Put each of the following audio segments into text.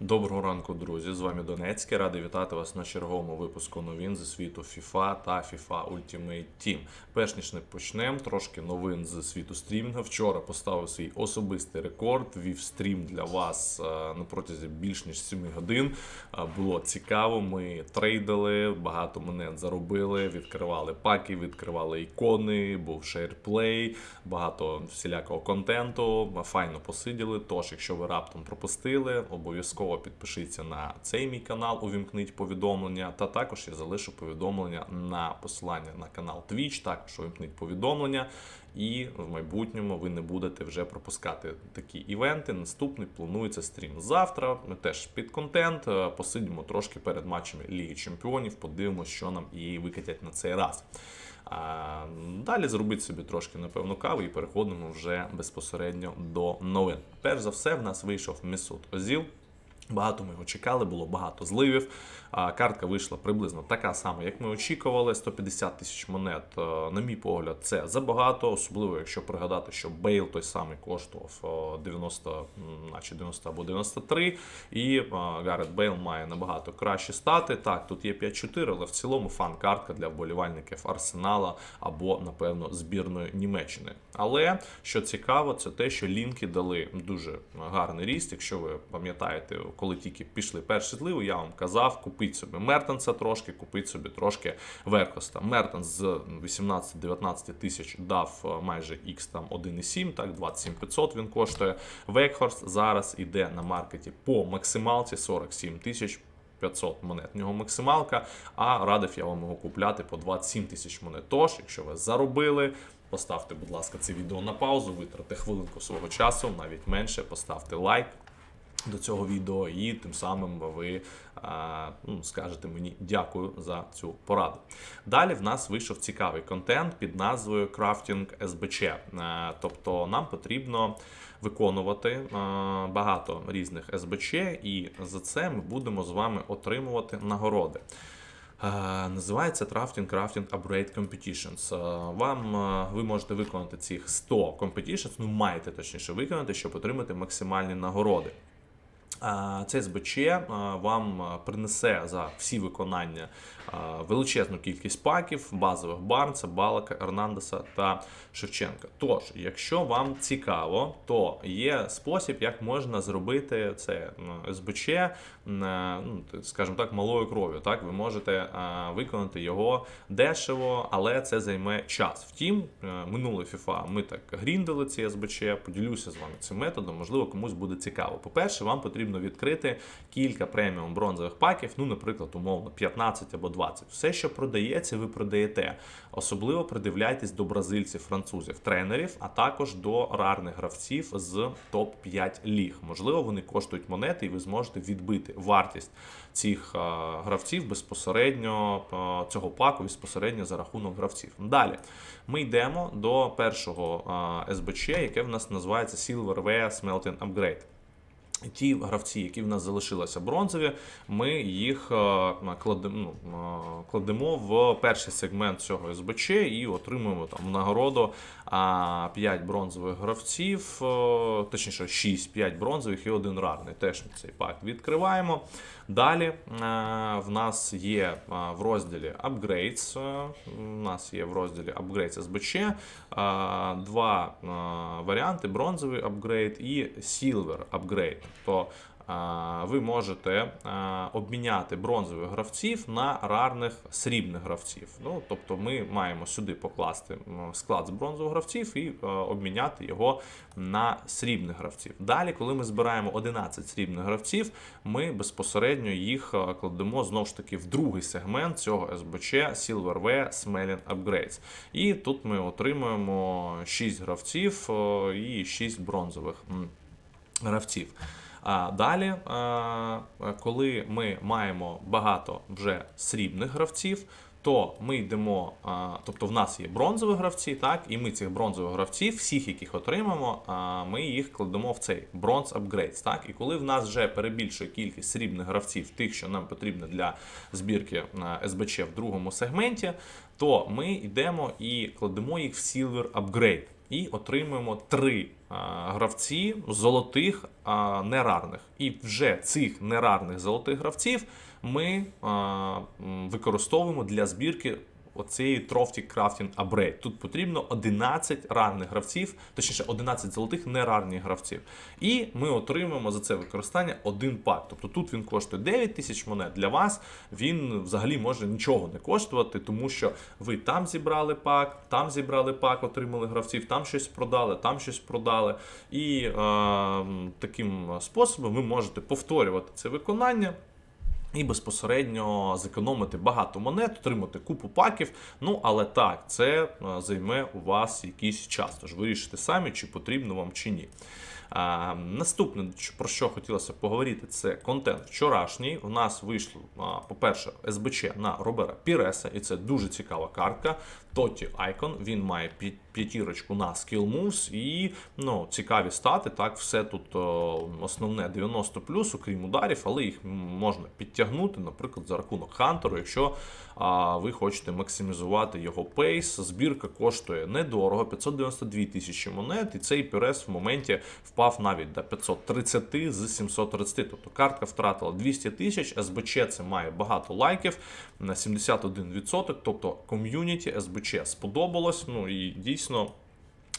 Доброго ранку, друзі! З вами Донецький. Радий вітати вас на черговому випуску новин зі світу FIFA та FIFA Ultimate Team. Перш ніж не почнемо, трошки новин з світу стрімінга. Вчора поставив свій особистий рекорд. Вів стрім для вас е, на протязі більш ніж 7 годин. Е, Було цікаво. Ми трейдили, багато монет заробили, відкривали паки, відкривали ікони, був шейрплей, багато всілякого контенту. Файно посиділи. Тож, якщо ви раптом пропустили, обов'язково підпишіться на цей мій канал, увімкніть повідомлення. Та також я залишу повідомлення на посилання на канал Twitch, також увімкніть повідомлення. І в майбутньому ви не будете вже пропускати такі івенти. Наступний планується стрім завтра. Ми теж під контент. е, Посидимо трошки перед матчами Ліги Чемпіонів, подивимося, що нам і викатять на цей раз. А, далі зробіть собі трошки, напевно, кави і переходимо вже безпосередньо до новин. Перш за все, в нас вийшов Месут Озіл. Багато ми його чекали, було багато зливів. А, Картка вийшла приблизно така сама, як ми очікували. 150 тисяч монет, е, на мій погляд, це забагато, особливо якщо пригадати, що Бейл той самий коштував е, 90, наче 90 або 93, і е, Гаррет Бейл має набагато кращі стати. Так, тут є 5-4, але в цілому фан-картка для вболівальників Арсенала або, напевно, збірної Німеччини. Але що цікаво, це те, що лінки дали дуже гарний ріст. Якщо ви пам'ятаєте, коли тільки пішли перші зливи, я вам казав, купіть собі Мертенса трошки, купіть собі трошки Веркоста. Мертенс з 18-19 тисяч дав е, майже X там 1,7, так, 27 500 він коштує. Векхорст зараз іде на маркеті по максималці 47 тисяч. 500 монет в нього максималка, а радив я вам його купляти по 27 тисяч монет. Тож, якщо ви заробили, поставте, будь ласка, це відео на паузу, витратьте хвилинку свого часу, навіть менше, поставте лайк до цього відео, і тим самим ви ну, скажете мені дякую за цю пораду. Далі в нас вийшов цікавий контент під назвою Crafting SBC. Е, Тобто нам потрібно виконувати е, багато різних СБЧ, і за це ми будемо з вами отримувати нагороди. Е, Називається Crafting Crafting Upgrade Competitions. Вам ви можете виконати цих 100 competitions, ну маєте точніше виконати, щоб отримати максимальні нагороди. А, Це СБЧ вам принесе за всі виконання величезну кількість паків, базових Барнса, Балака, Ернандеса та Шевченка. Тож, якщо вам цікаво, то є спосіб, як можна зробити це СБЧ, ну, скажімо так, малою кров'ю. Так, ви можете виконати його дешево, але це займе час. Втім, е, минуле FIFA ми так гріндили ці СБЧ. Поділюся з вами цим методом. Можливо, комусь буде цікаво. По-перше, вам потрібно відкрити кілька преміум бронзових паків, ну, наприклад, умовно 15 або 20. Все, що продається, ви продаєте. Особливо придивляйтесь до бразильців, французів, тренерів, а також до рарних гравців з топ-5 ліг. Можливо, вони коштують монети, і ви зможете відбити вартість цих е, гравців безпосередньо е, цього паку безпосередньо за рахунок гравців. Далі ми йдемо до першого е, СБЧ, яке в нас називається Silver Ware Smelting Upgrade. Ті гравці, які в нас залишилися бронзові, ми їх е, кладемо, ну, е, кладемо в перший сегмент цього СБЧ і отримуємо там в нагороду 5 бронзових гравців, е, точніше 6, 5 бронзових і один рарний. Теж цей пак відкриваємо. Далі в нас є в розділі Upgrades. У нас є в розділі Upgrades е, два варіанти: бронзовий апгрейд і Silver апгрейд. Тобто ви можете обміняти бронзових гравців на рарних срібних гравців. Ну, тобто ми маємо сюди покласти склад з бронзових гравців і е, обміняти його на срібних гравців. Далі, коли ми збираємо 11 срібних гравців, ми безпосередньо їх е, кладемо знову ж таки в другий сегмент цього СБЧ Silver V Smelling Upgrades. І тут ми отримуємо 6 гравців е, і 6 бронзових гравців. А далі, е, коли ми маємо багато вже срібних гравців, то ми йдемо, тобто в нас є бронзові гравці, так, і ми цих бронзових гравців, всіх, яких отримаємо, ми їх кладемо в цей бронз апгрейдс. Так, і коли в нас вже перебільшує кількість срібних гравців, тих, що нам потрібно для збірки СБЧ в другому сегменті, то ми йдемо і кладемо їх в Silver Upgrade. І отримуємо три а, гравці золотих а, нерарних. І вже цих нерарних золотих гравців ми а, використовуємо для збірки оцієї трофті крафтінг апгрейд. Тут потрібно 11 рарних гравців, точніше 11 золотих нерарних гравців. І ми отримуємо за це використання один пак. Тобто тут він коштує 9 тисяч монет. Для вас він взагалі може нічого не коштувати, тому що ви там зібрали пак, там зібрали пак, отримали гравців, там щось продали, там щось продали. І е, таким способом ви можете повторювати це виконання. І безпосередньо зекономити багато монет, отримати купу паків. Ну але так, це е, займе у вас якийсь час. Тож вирішите самі, чи потрібно вам чи ні. А, наступне, про що хотілося поговорити, це контент вчорашній. У нас вийшло, по-перше, СБЧ на Робера Піреса, і це дуже цікава картка. Тоті Айкон, він має п'ятірочку на Skill Moves і ну, цікаві стати. Так, все тут о, основне 90 окрім ударів, але їх можна підтягнути, наприклад, за рахунок Хантеру, якщо а, ви хочете максимізувати його пейс. Збірка коштує недорого, 592 тисячі монет, і цей пірес в моменті впав навіть до 530 з 730. Тобто картка втратила 200 тисяч, СБЧ це має багато лайків на 71%. Тобто ком'юніті СБЧ сподобалось. Ну і дійсно.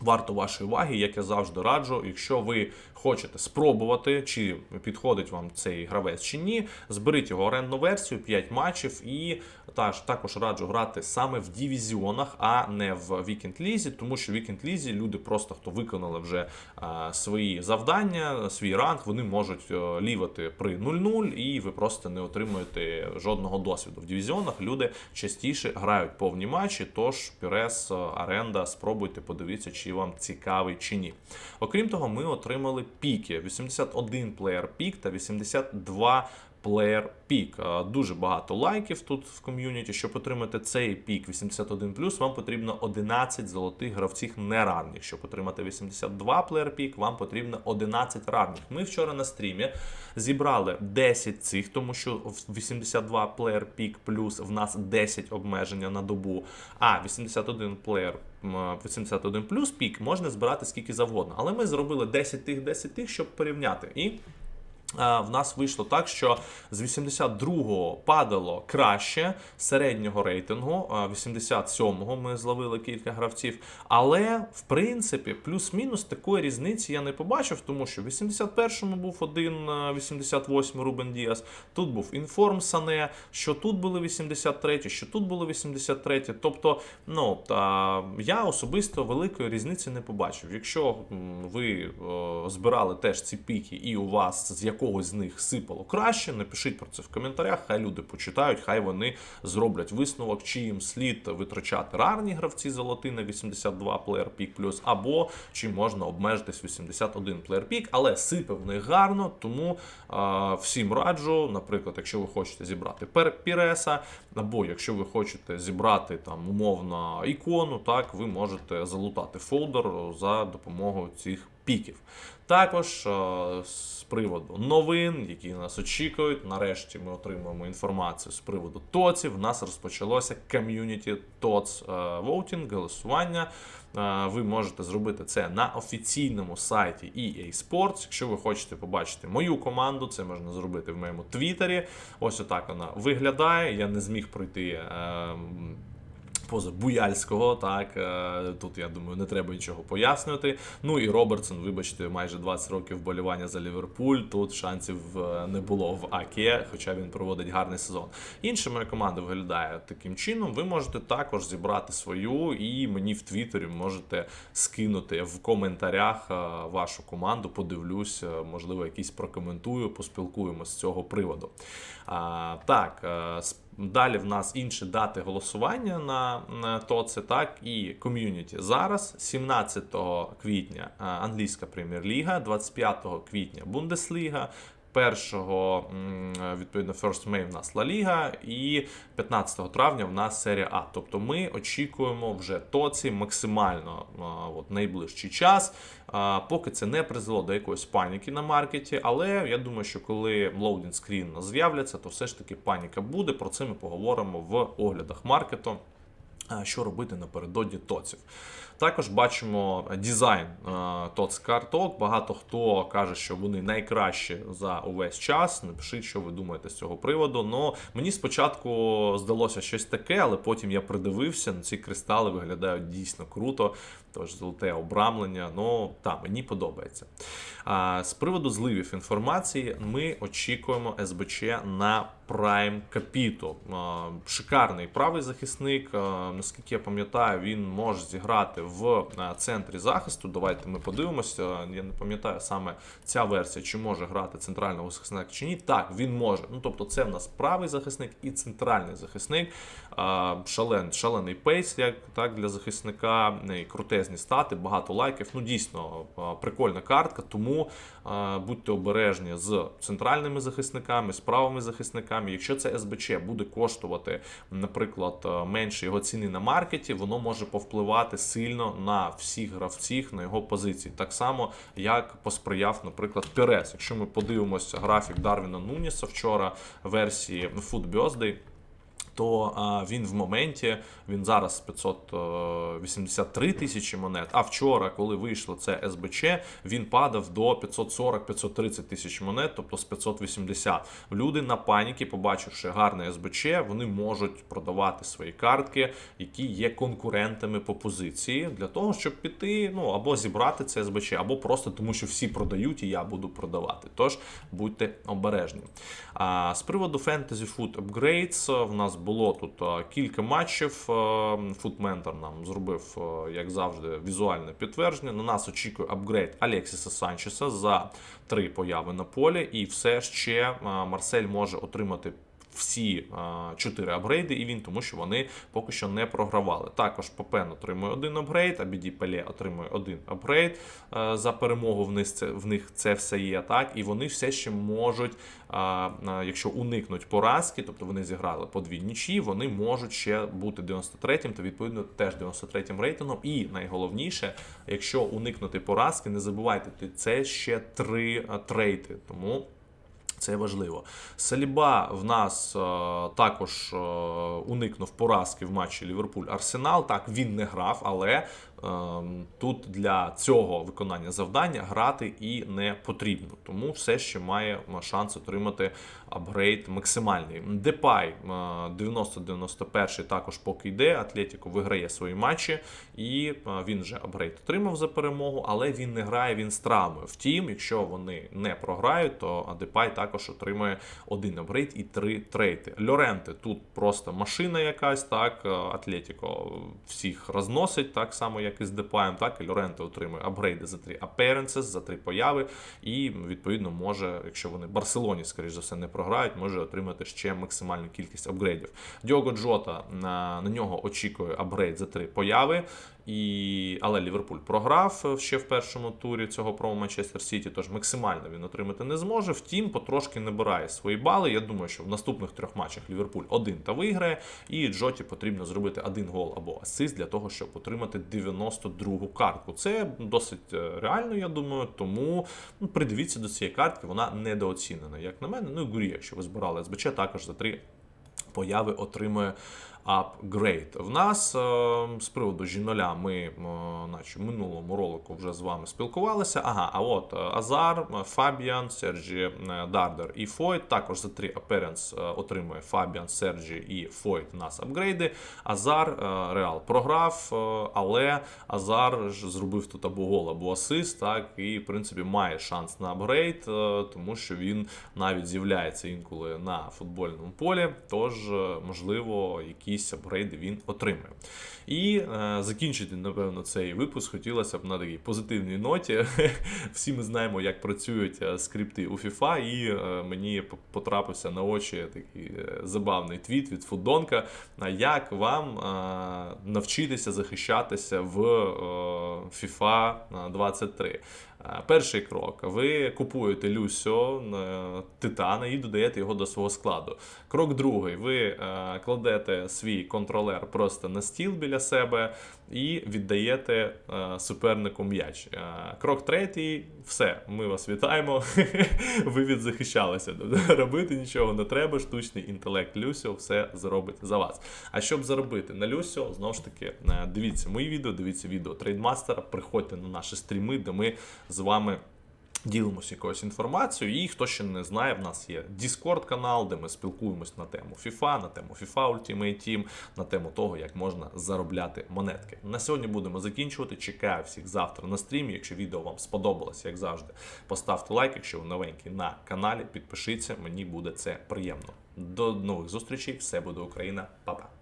Варто вашої уваги, як я завжди раджу. Якщо ви хочете спробувати, чи підходить вам цей гравець чи ні, зберіть його орендну версію, 5 матчів, і також, раджу грати саме в дивізіонах, а не в вікенд лізі, тому що в вікенд лізі люди просто хто виконали вже а, свої завдання, свій ранг, вони можуть е, лівати при 0-0, і ви просто не отримуєте жодного досвіду. В дивізіонах люди частіше грають повні матчі, тож Пірес, е, Аренда, спробуйте, подивіться, чи вам цікавий чи ні. Окрім того, ми отримали піки: 81 плеєр пік та 82 плеєр пік. Дуже багато лайків тут в ком'юніті. Щоб отримати цей пік 81 вам потрібно 11 золотих гравців нерарних. Щоб отримати 82 плеєр пік, вам потрібно 11 рарних. Ми вчора на стрімі зібрали 10 цих, тому що в 82 плеєр пік плюс в нас 10 обмеження на добу, а 81 плеєр м, 81 плюс пік можна збирати скільки завгодно. Але ми зробили 10 тих, 10 тих, щоб порівняти. І В нас вийшло так, що з 82-го падало краще середнього рейтингу, 87-го ми зловили кілька гравців. Але в принципі, плюс-мінус такої різниці я не побачив, тому що в 81-му був один, е, 88-й Рубен Діас, тут був інформ Сане, що тут були 83, що тут було 83. Тобто, ну та я особисто великої різниці не побачив. Якщо ви збирали теж ці піки, і у вас з якогось з них сипало краще, напишіть про це в коментарях. Хай люди почитають, хай вони зроблять висновок, чи їм слід витрачати рарні гравці золоті на 82 плеєр пік плюс, або чи можна обмежитись 81 плеєр пік, але сипе в них гарно, тому а, всім раджу, наприклад, якщо ви хочете зібрати Піреса, або якщо ви хочете зібрати там умовно ікону, так ви можете залутати фолдер за допомогою цих піків. Також е, з приводу новин, які нас очікують. Нарешті ми отримуємо інформацію з приводу ТОЦів. У нас розпочалося ком'юніті ТОЦ Voting, голосування. Е, Ви можете зробити це на офіційному сайті EA Sports. Якщо ви хочете побачити мою команду, це можна зробити в моєму твіттері. Ось отак вона виглядає. Я не зміг пройти. е, поза Буяльського, так е, тут я думаю, не треба нічого пояснювати. Ну і Робертсон, вибачте, майже 20 років вболівання за Ліверпуль. Тут шансів е, не було в АК, хоча він проводить гарний сезон. Інша моя команда виглядає таким чином. Ви можете також зібрати свою, і мені в Твіттері можете скинути в коментарях е, вашу команду. Подивлюсь, можливо, якісь прокоментую, поспілкуємося з цього приводу. А, так. Е, Далі в нас інші дати голосування на, ТОЦи, так і ком'юніті. Зараз, 17 квітня, англійська прем'єр-ліга, 25 квітня Бундесліга. 1 відповідно First May в нас Ла Ліга, і 15 травня в нас серія А. Тобто ми очікуємо вже тоці максимально от, найближчий час, поки це не призвело до якоїсь паніки на маркеті. Але я думаю, що коли лоудінг скрін з'являться, то все ж таки паніка буде. Про це ми поговоримо в оглядах маркету. А, що робити напередодні тоців. Також бачимо дизайн ТОЦ карток. Багато хто каже, що вони найкращі за увесь час. Напишіть, що ви думаєте з цього приводу. Ну мені спочатку здалося щось таке, але потім я придивився. Ці кристали виглядають дійсно круто. Тож золоте обрамлення. Ну та мені подобається. З приводу зливів інформації, ми очікуємо СБЧ на Capito. А, Шикарний правий захисник. Наскільки я пам'ятаю, він може зіграти в центрі захисту. Давайте ми подивимося. Я не пам'ятаю саме ця версія, чи може грати центрального захисника чи ні. Так, він може. Ну тобто, це в нас правий захисник і центральний захисник. Шален, шалений пейс, як так для захисника, і крутезні стати, багато лайків. Ну дійсно прикольна картка. Тому будьте обережні з центральними захисниками, з правими захисниками. Якщо це СБЧ буде коштувати, наприклад, е, менше його ціни на маркеті, воно може повпливати сильно на всіх гравців на його позиції. Так само, як посприяв, наприклад, Перес. Якщо ми подивимося графік Дарвіна Нуніса вчора версії Food Birthday, то а, він в моменті він зараз 583 тисячі монет. А вчора, коли вийшло це СБЧ, він падав до 540-530 тисяч монет, тобто з 580. Люди на паніки, побачивши гарне СБЧ, вони можуть продавати свої картки, які є конкурентами по позиції, для того, щоб піти, ну або зібрати це СБЧ, або просто тому, що всі продають, і я буду продавати. Тож будьте обережні. А з приводу Fantasy Food Upgrades в нас було тут кілька матчів. Футментор нам зробив, як завжди, візуальне підтвердження. На нас очікує апгрейд Алексіса Санчеса за три появи на полі, і все ще Марсель може отримати. Всі чотири апгрейди, і він, тому що вони поки що не програвали. Також Попен отримує один апгрейд, а Біді Пеле отримує один апгрейд за перемогу. В них це в них це все є так, і вони все ще можуть, якщо уникнуть поразки, тобто вони зіграли по дві нічі, вони можуть ще бути 93-м та відповідно теж 93-м рейтингом. І найголовніше, якщо уникнути поразки, не забувайте, це ще три а, трейти. Тому. Це важливо. Саліба в нас е, також е, уникнув поразки в матчі Ліверпуль Арсенал. Так, він не грав, але тут для цього виконання завдання грати і не потрібно. Тому все ще має шанс отримати апгрейд максимальний. Депай е, 90-91 також поки йде. Атлетіко виграє свої матчі, і е, він вже апгрейд отримав за перемогу, але він не грає, він з травмою. Втім, якщо вони не програють, то Депай також отримує один апгрейд і три трейти. Льоренте тут просто машина якась, так, е, Атлетіко всіх розносить, так само, як і з Депаєм, так, і Лоренто отримує апгрейди за три аперенсис за три появи, і відповідно може, якщо вони Барселоні, скоріш за все, не програють, може отримати ще максимальну кількість апгрейдів. Діого Джота на, на нього очікує апгрейд за три появи. І... Але Ліверпуль програв ще в першому турі цього промо Манчестер Сіті, тож максимально він отримати не зможе. Втім, потрошки набирає свої бали. Я думаю, що в наступних трьох матчах Ліверпуль один та виграє, і Джоті потрібно зробити один гол або асист для того, щоб отримати 92-гу картку. Це досить е, реально, я думаю. Тому ну, придивіться до цієї картки, вона недооцінена, як на мене. Ну і гурі, якщо ви збирали СБЧ, також за три появи отримує апгрейд. В нас е, з приводу жіноля ми е, наче в минулому ролику вже з вами спілкувалися. Ага, а от е, Азар, Фабіан, Серджі Дардер і Фойт. Також за три аперенс отримує Фабіан, Серджі і Фойт у нас апгрейди. Азар Реал програв, але Азар ж зробив тут або гол, або асист, так, і в принципі має шанс на апгрейд, тому що він навіть з'являється інколи на футбольному полі. Тож, можливо, якісь апгрейди він отримує. І е, закінчити, напевно, цей випуск хотілося б на такій позитивній ноті. Всі ми знаємо, як працюють е, скрипти у FIFA, і е, мені потрапився на очі такий е, забавний твіт від Фудонка. Як вам е, навчитися захищатися в е, FIFA 23? Е, Перший крок: ви купуєте Люсьо е, Титана і додаєте його до свого складу. Крок другий: ви кладете свій контролер просто на стіл біля себе і віддаєте е, супернику м'яч. Е, крок третій, все, ми вас вітаємо. Ви відзахищалися. Робити нічого не треба. Штучний інтелект Люсіо все зробить за вас. А щоб заробити на Люсіо, знову ж таки, е, дивіться мої відео, дивіться відео трейдмастера, приходьте на наші стріми, де ми з вами. Ділимося якоюсь інформацією, і хто ще не знає, в нас є Discord канал, де ми спілкуємось на тему FIFA, на тему FIFA Ultimate Team, на тему того, як можна заробляти монетки. На сьогодні будемо закінчувати. Чекаю всіх завтра на стрімі. Якщо відео вам сподобалось, як завжди, поставте лайк. Якщо ви новенький на каналі, підпишіться, мені буде це приємно. До нових зустрічей, все буде Україна, Па-па.